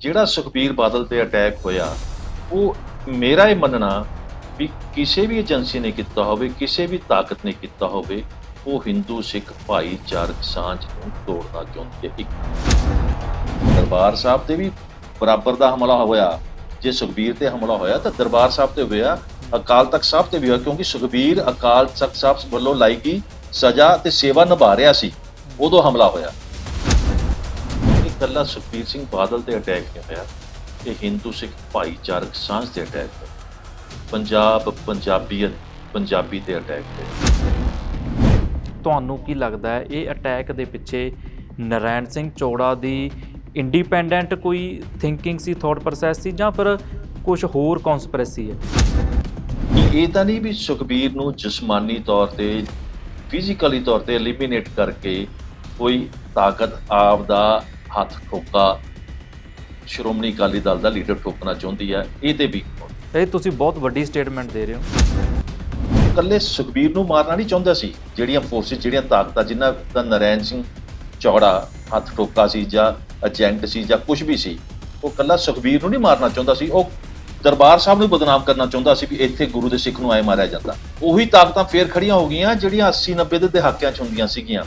ਜਿਹੜਾ ਸੁਖਬੀਰ ਬਾਦਲ ਤੇ ਅਟੈਕ ਹੋਇਆ, ਉਹ ਮੇਰਾ ਇਹ ਮੰਨਣਾ ਵੀ ਕਿਸੇ ਵੀ ਏਜੰਸੀ ਨੇ ਕੀਤਾ ਹੋਵੇ, ਕਿਸੇ ਵੀ ਤਾਕਤ ਨੇ ਕੀਤਾ ਹੋਵੇ, ਉਹ ਹਿੰਦੂ ਸਿੱਖ ਭਾਈਚਾਰਕ ਸਾਂਝ ਨੂੰ ਤੋੜਨਾ ਚਾਹੁੰਦੀ ਇੱਕ ਦਰਬਾਰ ਸਾਹਿਬ ਤੇ ਵੀ ਬਰਾਬਰ ਦਾ ਹਮਲਾ ਹੋਇਆ। ਜੇ ਸੁਖਬੀਰ ਤੇ ਹਮਲਾ ਹੋਇਆ ਤਾਂ ਦਰਬਾਰ ਸਾਹਿਬ ਤੇ ਹੋਇਆ, ਅਕਾਲ ਤਖਤ ਸਾਹਿਬ ਤੇ ਵੀ ਹੋਇਆ, ਕਿਉਂਕਿ ਸੁਖਬੀਰ ਅਕਾਲ ਤਖਤ ਸਾਹਿਬ ਵੱਲੋਂ ਲਾਈ ਗਈ ਸਜ਼ਾ ਤੇ ਸੇਵਾ ਨਿਭਾ ਰਿਹਾ ਸੀ। ਉਦੋਂ ਹਮਲਾ ਹੋਇਆ। ਕੱਲਾ ਸੁਖਬੀਰ ਸਿੰਘ ਬਾਦਲ ਤੇ ਅਟੈਕ ਨਹੀਂ ਹੋਇਆ ਇਹ ਹਿੰਦੂ ਸਿੱਖ ਭਾਈਚਾਰਕ ਸਾਂਝ ਤੇ ਅਟੈਕ ਹੋਇਆ ਪੰਜਾਬ ਪੰਜਾਬੀਅਤ ਪੰਜਾਬੀ ਤੇ ਅਟੈਕ ਹੋਇਆ ਤੁਹਾਨੂੰ ਕੀ ਲੱਗਦਾ ਹੈ ਇਹ ਅਟੈਕ ਦੇ ਪਿੱਛੇ ਨਰੈਣ ਸਿੰਘ ਚੋੜਾ ਦੀ ਇੰਡੀਪੈਂਡੈਂਟ ਕੋਈ ਥਿੰਕਿੰਗ ਸੀ ਥਾਟ ਪ੍ਰੋਸੈਸ ਸੀ ਜਾਂ ਫਿਰ ਕੁਝ ਹੋਰ ਕਨਸਪੀਰੇਸੀ ਹੈ? ਇਹ ਤਾਂ ਨਹੀਂ ਵੀ ਸੁਖਬੀਰ ਨੂੰ ਜਿਸਮਾਨੀ ਤੌਰ ਤੇ ਫਿਜ਼ੀਕਲੀ ਤੌਰ ਤੇ ਐਲੀਮੀਨੇਟ ਕਰਕੇ ਕੋਈ ਤਾਕਤ ਆਪ ਦਾ ਹੱਥ ਠੋਕਾ ਸ਼੍ਰੋਮਣੀ ਅਕਾਲੀ ਦਲ ਦਾ ਲੀਡਰ ਠੋਕਣਾ ਚਾਹੁੰਦੀ ਹੈ ਇਹ ਤੇ ਵੀ ਇਹ ਤੁਸੀਂ ਬਹੁਤ ਵੱਡੀ ਸਟੇਟਮੈਂਟ ਦੇ ਰਹੇ ਹੋ। ਇਕੱਲੇ ਸੁਖਬੀਰ ਨੂੰ ਮਾਰਨਾ ਨਹੀਂ ਚਾਹੁੰਦਾ ਸੀ ਜਿਹੜੀਆਂ ਫੋਰਸਿਸ ਜਿਹੜੀਆਂ ਤਾਕਤਾਂ ਜਿਨ੍ਹਾਂ ਦਾ ਨਰੈਣ ਸਿੰਘ ਚੌੜਾ ਹੱਥ ਠੋਕਾ ਸੀ ਜਾਂ ਏਜੰਟ ਸੀ ਜਾਂ ਕੁਝ ਵੀ ਸੀ ਉਹ ਇਕੱਲਾ ਸੁਖਬੀਰ ਨੂੰ ਨਹੀਂ ਮਾਰਨਾ ਚਾਹੁੰਦਾ ਸੀ ਉਹ ਦਰਬਾਰ ਸਾਹਿਬ ਨੂੰ ਬਦਨਾਮ ਕਰਨਾ ਚਾਹੁੰਦਾ ਸੀ ਵੀ ਇੱਥੇ ਗੁਰੂ ਦੇ ਸਿੱਖ ਨੂੰ ਆਏ ਮਾਰਿਆ ਜਾਂਦਾ। ਉਹੀ ਤਾਕਤਾਂ ਫੇਰ ਖੜੀਆਂ ਹੋ ਗਈਆਂ ਜਿਹੜੀਆਂ 80 90 ਦੇ ਦਹਾਕਿਆਂ ਚ ਹੁੰਦੀਆਂ ਸੀਗੀਆਂ।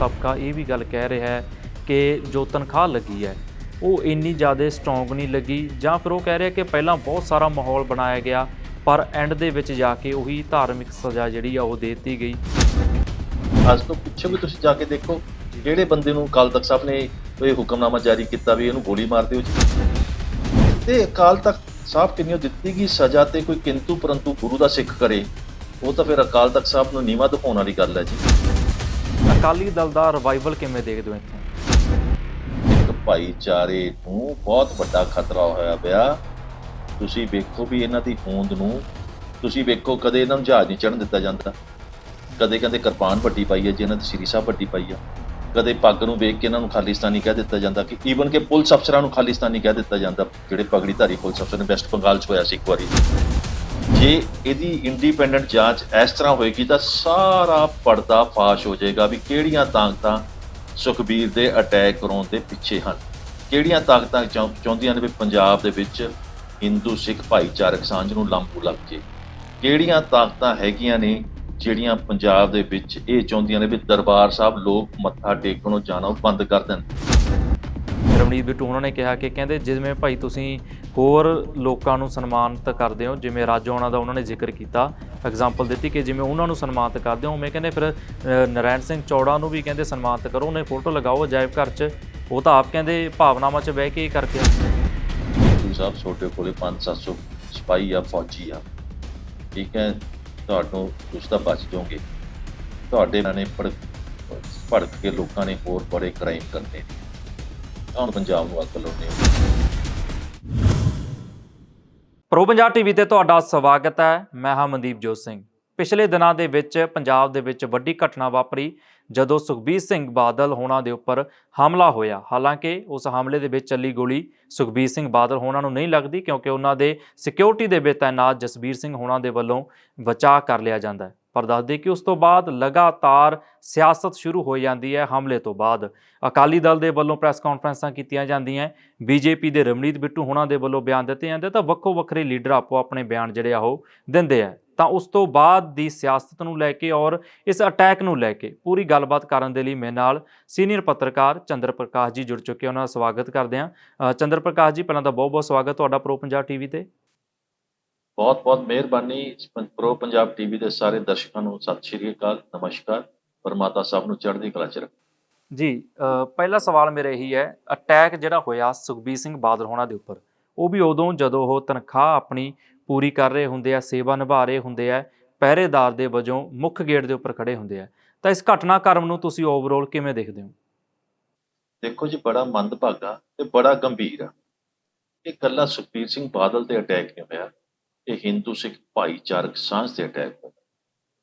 ਤਬਕਾ ਇਹ ਵੀ ਗੱਲ ਕਹਿ ਰਿਹਾ ਹੈ ਕਿ ਜੋ ਤਨਖਾਹ ਲੱਗੀ ਹੈ ਉਹ ਇੰਨੀ ਜ਼ਿਆਦਾ ਸਟਰੋਂਗ ਨਹੀਂ ਲੱਗੀ। ਜਾਂ ਫਿਰ ਉਹ ਕਹਿ ਰਿਹਾ ਕਿ ਪਹਿਲਾਂ ਬਹੁਤ ਸਾਰਾ ਮਾਹੌਲ ਬਣਾਇਆ ਗਿਆ ਪਰ ਐਂਡ ਦੇ ਵਿੱਚ ਜਾ ਕੇ ਉਹੀ ਧਾਰਮਿਕ ਸਜ਼ਾ ਜਿਹੜੀ ਆ ਉਹ ਦੇ ਦਿੱਤੀ ਗਈ। ਅੱਜ ਤੋਂ ਪਿੱਛੇ ਵੀ ਤੁਸੀਂ ਜਾ ਕੇ ਦੇਖੋ ਜਿਹੜੇ ਬੰਦੇ ਨੂੰ ਅਕਾਲ ਤਖਤ ਸਾਹਿਬ ਨੇ ਇਹ ਹੁਕਮਨਾਮਾ ਜਾਰੀ ਕੀਤਾ ਵੀ ਇਹਨੂੰ ਗੋਲੀ ਮਾਰ ਦਿਓ ਜੀ। ਤੇ ਅਕਾਲ ਤਖਤ ਸਾਹਿਬ ਕਿੰਨੀ ਦਿੱਤੀ ਗਈ ਸਜ਼ਾ ਤੇ ਕੋਈ ਕਿੰਤੂ ਪਰੰਤੂ ਗੁਰੂ ਦਾ ਸਿੱਖ ਕਰੇ ਉਹ ਤਾਂ ਫਿਰ ਅਕਾਲ ਤਖਤ ਸਾਹਿਬ ਨੂੰ ਨੀਵਾ ਦਿਖਾਉਣ ਵਾਲੀ ਗੱਲ ਹੈ ਜੀ। ਅਕਾਲੀ ਦਲ ਦਾ ਰਿਵਾਈਵਲ ਕਿਵੇਂ ਦੇਖਦੇ ਹੋ ਇੱਥੇ? ਭਾਈਚਾਰੇ ਨੂੰ ਬਹੁਤ ਵੱਡਾ ਖਤਰਾ ਹੋਇਆ ਪਿਆ। ਤੁਸੀਂ ਵੇਖੋ ਵੀ ਇਹਨਾਂ ਦੀ ਹੋਂਦ ਨੂੰ, ਤੁਸੀਂ ਵੇਖੋ ਕਦੇ ਇਹਨਾਂ ਨੂੰ ਜਹਾਜ਼ ਨਹੀਂ ਚੜਨ ਦਿੱਤਾ ਜਾਂਦਾ। ਕਦੇ ਕਹਿੰਦੇ ਕਿਰਪਾਨ ਵੱਡੀ ਪਾਈ ਹੈ, ਜੀ ਇਹਨਾਂ ਦੀ ਸ੍ਰੀ ਸਾਹਿਬ ਵੱਡੀ ਪਾਈ ਆ। ਕਦੇ ਪੱਗ ਨੂੰ ਵੇਖ ਕੇ ਇਹਨਾਂ ਨੂੰ ਖਾਲਿਸਤਾਨੀ ਕਹਿ ਦਿੱਤਾ ਜਾਂਦਾ ਕਿ ਈਵਨ ਕਿ ਪੁਲਿਸ ਅਫਸਰਾਂ ਨੂੰ ਖਾਲਿਸਤਾਨੀ ਕਹਿ ਦਿੱਤਾ ਜਾਂਦਾ, ਜਿਹੜੇ ਪਗੜੀ ਧਾਰੀ ਪੁਲਿਸ ਅਫਸਰ ਨੇ ਵੈਸਟ ਬੰਗਾਲ 'ਚ ਹੋਇਆ ਸੀ ਇੱਕ ਵਾਰੀ। ਜੇ ਇਹਦੀ ਇੰਡੀਪੈਂਡੈਂਟ ਜਾਂਚ ਇਸ ਤਰ੍ਹਾਂ ਹੋਏਗੀ ਤਾਂ ਸਾਰਾ ਪਰਦਾ ਫਾਸ਼ ਹੋ ਜਾਏਗਾ ਵੀ ਕਿਹੜੀਆਂ ਤਾਕਤਾਂ ਸੁਖਬੀਰ ਦੇ ਅਟੈਕ ਕਰਾਉਣ ਦੇ ਪਿੱਛੇ ਹਨ। ਕਿਹੜੀਆਂ ਤਾਕਤਾਂ ਚਾਹੁੰਦੀਆਂ ਨੇ ਵੀ ਪੰਜਾਬ ਦੇ ਵਿੱਚ ਹਿੰਦੂ, ਸਿੱਖ ਭਾਈਚਾਰਕ ਸਾਂਝ ਨੂੰ ਲੰਬੂ ਲੱਗ ਜੇ? ਕਿਹੜੀਆਂ ਤਾਕਤਾਂ ਹੈਗੀਆਂ ਨੇ ਜਿਹੜੀਆਂ ਪੰਜਾਬ ਦੇ ਵਿੱਚ ਇਹ ਚਾਹੁੰਦੀਆਂ ਨੇ ਵੀ ਦਰਬਾਰ ਸਾਹਿਬ ਲੋਕ ਮੱਥਾ ਟੇਕਣੋਂ ਜਾਣਾ ਬੰਦ ਕਰ ਦੇਣ? ਰਮਣੀਤ ਬਿੱਟੂ, ਉਹਨਾਂ ਨੇ ਕਿਹਾ ਕਿ ਕਹਿੰਦੇ ਜਿਵੇਂ ਭਾਈ ਤੁਸੀਂ ਹੋਰ ਲੋਕਾਂ ਨੂੰ ਸਨਮਾਨਿਤ ਕਰਦੇ ਹੋ, ਜਿਵੇਂ ਰਾਜੋਆਣਾ ਦਾ ਉਹਨਾਂ ਨੇ ਜ਼ਿਕਰ ਕੀਤਾ ਐਗਜ਼ਾਮਪਲ ਦਿੱਤੀ ਕਿ ਜਿਵੇਂ ਉਹਨਾਂ ਨੂੰ ਸਨਮਾਨਿਤ ਕਰਦੇ ਹੋ ਮੈਂ ਕਹਿੰਦੇ ਫਿਰ ਅ, ਨਰਾਇਣ ਸਿੰਘ ਚੌੜਾ ਨੂੰ ਵੀ ਕਹਿੰਦੇ ਸਨਮਾਨਿਤ ਕਰੋ ਉਹਨੇ ਫੋਟੋ ਲਗਾਓ ਅਜਾਇਬ ਘਰ 'ਚ। ਉਹ ਤਾਂ ਆਪ ਕਹਿੰਦੇ ਭਾਵਨਾਵਾਂ 'ਚ ਬਹਿ ਕੇ ਹੀ ਕਰਕੇ ਸਾਹਿਬ ਛੋਟੇ ਕੋਲੇ 5-700 ਸਿਪਾਹੀ ਆ ਫੌਜੀ ਆ। ਠੀਕ ਹੈ ਤੁਹਾਨੂੰ ਤੁਸੀਂ ਤਾਂ ਬਚ ਜਾਓਗੇ। ਤੁਹਾਡੇ ਨਾਲ ਨੇ ਭੜਕ ਭੜਕ ਕੇ ਲੋਕਾਂ ਨੇ ਹੋਰ ਬੜੇ ਕ੍ਰਾਈਮ ਕਰਨੇ ਨੇ। ਹੁਣ ਪੰਜਾਬ ਨੂੰ ਅੱਗ ਲਾਉਣੇ ਪ੍ਰੋ ਪੰਜਾਬ ਟੀਵੀ ਤੇ ਤੁਹਾਡਾ ਸਵਾਗਤ ਹੈ। ਮੈਂ ਹਾਂ ਮਨਦੀਪ ਜੋਤ ਸਿੰਘ। ਪਿਛਲੇ ਦਿਨਾਂ ਦੇ ਵਿੱਚ ਪੰਜਾਬ ਦੇ ਵਿੱਚ ਵੱਡੀ ਘਟਨਾ ਵਾਪਰੀ, ਜਦੋਂ ਸੁਖਬੀਰ ਸਿੰਘ ਬਾਦਲ ਹੋਣਾ ਦੇ ਉੱਪਰ ਹਮਲਾ ਹੋਇਆ। ਹਾਲਾਂਕਿ ਉਸ ਹਮਲੇ ਦੇ ਵਿੱਚ ਚੱਲੀ ਗੋਲੀ ਸੁਖਬੀਰ ਸਿੰਘ ਬਾਦਲ ਹੋਣਾ ਨੂੰ ਨਹੀਂ ਲੱਗਦੀ, ਕਿਉਂਕਿ ਉਹਨਾਂ ਦੇ ਸਿਕਿਉਰਿਟੀ ਦੇ ਵਿੱਚ ਤਾਇਨਾਤ ਜਸਬੀਰ ਸਿੰਘ ਹੋਣਾ ਦੇ ਵੱਲੋਂ ਬਚਾਅ ਕਰ ਲਿਆ ਜਾਂਦਾ ਹੈ। ਪਰ ਦੱਸਦੇ ਕਿ ਉਸ ਤੋਂ ਬਾਅਦ ਲਗਾਤਾਰ ਸਿਆਸਤ ਸ਼ੁਰੂ ਹੋ ਜਾਂਦੀ ਹੈ ਹਮਲੇ ਤੋਂ ਬਾਅਦ। ਅਕਾਲੀ ਦਲ ਦੇ ਵੱਲੋਂ ਪ੍ਰੈਸ ਕਾਨਫਰੰਸਾਂ ਕੀਤੀਆਂ ਜਾਂਦੀਆਂ ਬੀਜੇਪੀ ਦੇ ਰਮਣੀਤ ਬਿੱਟੂ ਹੁਣਾਂ ਦੇ ਵੱਲੋਂ ਬਿਆਨ ਦਿੱਤੇ ਜਾਂਦੇ ਤਾਂ ਵੱਖੋ ਵੱਖਰੇ ਲੀਡਰ ਆਪੋ ਆਪਣੇ ਬਿਆਨ ਜਿਹੜੇ ਆ ਉਹ ਦਿੰਦੇ ਆ। ਤਾਂ ਉਸ ਤੋਂ ਬਾਅਦ ਦੀ ਸਿਆਸਤ ਨੂੰ ਲੈ ਕੇ ਔਰ ਇਸ ਅਟੈਕ ਨੂੰ ਲੈ ਕੇ ਪੂਰੀ ਗੱਲਬਾਤ ਕਰਨ ਦੇ ਲਈ ਮੇਰੇ ਨਾਲ ਸੀਨੀਅਰ ਪੱਤਰਕਾਰ ਚੰਦਰ ਪ੍ਰਕਾਸ਼ ਜੀ ਜੁੜ ਚੁੱਕੇ ਉਹਨਾਂ ਦਾ ਸਵਾਗਤ ਕਰਦੇ ਹਾਂ। ਚੰਦਰ ਪ੍ਰਕਾਸ਼ ਜੀ, ਪਹਿਲਾਂ ਤਾਂ ਬਹੁਤ ਬਹੁਤ ਸਵਾਗਤ ਤੁਹਾਡਾ ਪ੍ਰੋ ਪੰਜਾਬ ਟੀਵੀ ਤੇ। ਬਹੁਤ ਬਹੁਤ ਮਿਹਰਬਾਨੀ ਪ੍ਰੋ ਪੰਜਾਬ ਟੀਵੀ ਦੇ ਸਾਰੇ ਦਰਸ਼ਕਾਂ ਨੂੰ। ਸਤਿ ਸ਼੍ਰੀ ਅਕਾਲ ਨਮਸਕਾਰ। ਪਰਮਾਤਾ ਸਾਹਿਬ ਨੂੰ ਚੜ੍ਹਦੀ ਕਲਾ ਚ ਰੱਖੇ। ਜੀ ਪਹਿਲਾ ਸਵਾਲ ਮੇਰਾ ਇਹੀ ਹੈ ਅਟੈਕ ਜਿਹੜਾ ਹੋਇਆ ਸੁਖਬੀਰ ਸਿੰਘ ਬਾਦਲ ਹੋਣਾ ਦੇ ਉੱਪਰ ਉਹ ਵੀ ਉਦੋਂ ਜਦੋਂ ਉਹ ਤਨਖਾਹ ਆਪਣੀ ਪੂਰੀ ਕਰ ਰਹੇ ਹੁੰਦੇ ਆ ਸੇਵਾ ਨਿਭਾ ਰਹੇ ਹੁੰਦੇ ਆ ਪਹਿਰੇਦਾਰ ਦੇ ਵਜੋਂ ਮੁੱਖ ਗੇਟ ਦੇ ਉੱਪਰ ਖੜੇ ਹੁੰਦੇ ਆ। ਤਾਂ ਇਸ ਘਟਨਾਕ੍ਰਮ ਨੂੰ ਤੁਸੀਂ ਓਵਰਆਲ ਕਿਵੇਂ ਦੇਖਦੇ ਹੋ? ਦੇਖੋ ਜੀ ਬੜਾ ਮੰਦਭਾਗਾ ਤੇ ਬੜਾ ਗੰਭੀਰ ਆ। ਇਹ ਕੱਲਾ ਸੁਖਬੀਰ ਸਿੰਘ ਬਾਦਲ ਤੇ ਅਟੈਕ ਨਹੀਂ ਹੋਇਆ ਇਹ ਹਿੰਦੂ ਸਿੱਖ ਭਾਈਚਾਰਕ ਸਾਂਝ ਤੇ ਅਟੈਕ ਹੋਇਆ।